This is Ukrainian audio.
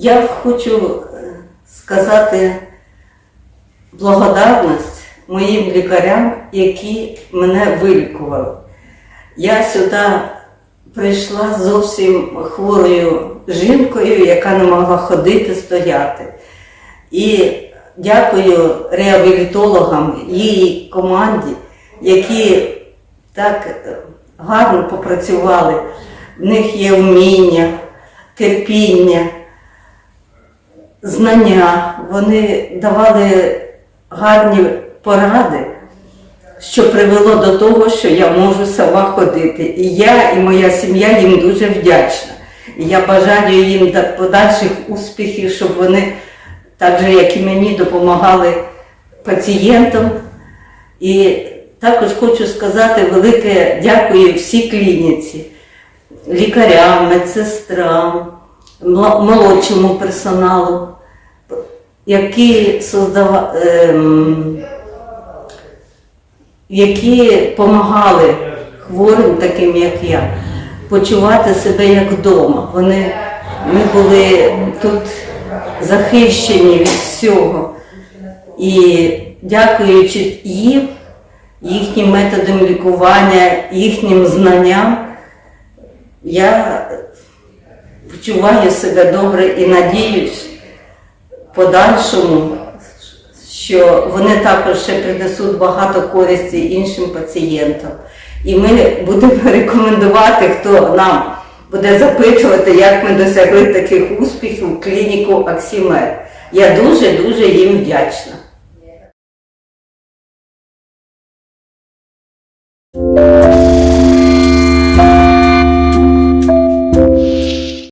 Я хочу е, сказати благодарність моїм лікарям, які мене вилікували. Я сюди прийшла зовсім хворою жінкою, яка не могла ходити, стояти. І дякую реабілітологам, її команді, які так е, гарно попрацювали. В них є вміння, терпіння, знання. Вони давали гарні поради, що привело до того, що я можу сама ходити. І я, і моя сім'я їм дуже вдячна. І я бажаю їм подальших успіхів, щоб вони, так же, як і мені, допомагали пацієнтам. І також хочу сказати велике дякую всій клініці, лікарям, медсестрам, молодшому персоналу, які создава, ем, які допомагали хворим, таким як я, почувати себе як вдома. Вони, ми були тут захищені від всього. І дякуючи їм, їхнім методам лікування, їхнім знанням, я почуваю себе добре і надіюсь подальшому, що вони також ще принесуть багато користі іншим пацієнтам. І ми будемо рекомендувати, хто нам буде запитувати, як ми досягли таких успіхів в клініку Аксімед. Я дуже-дуже їм вдячна.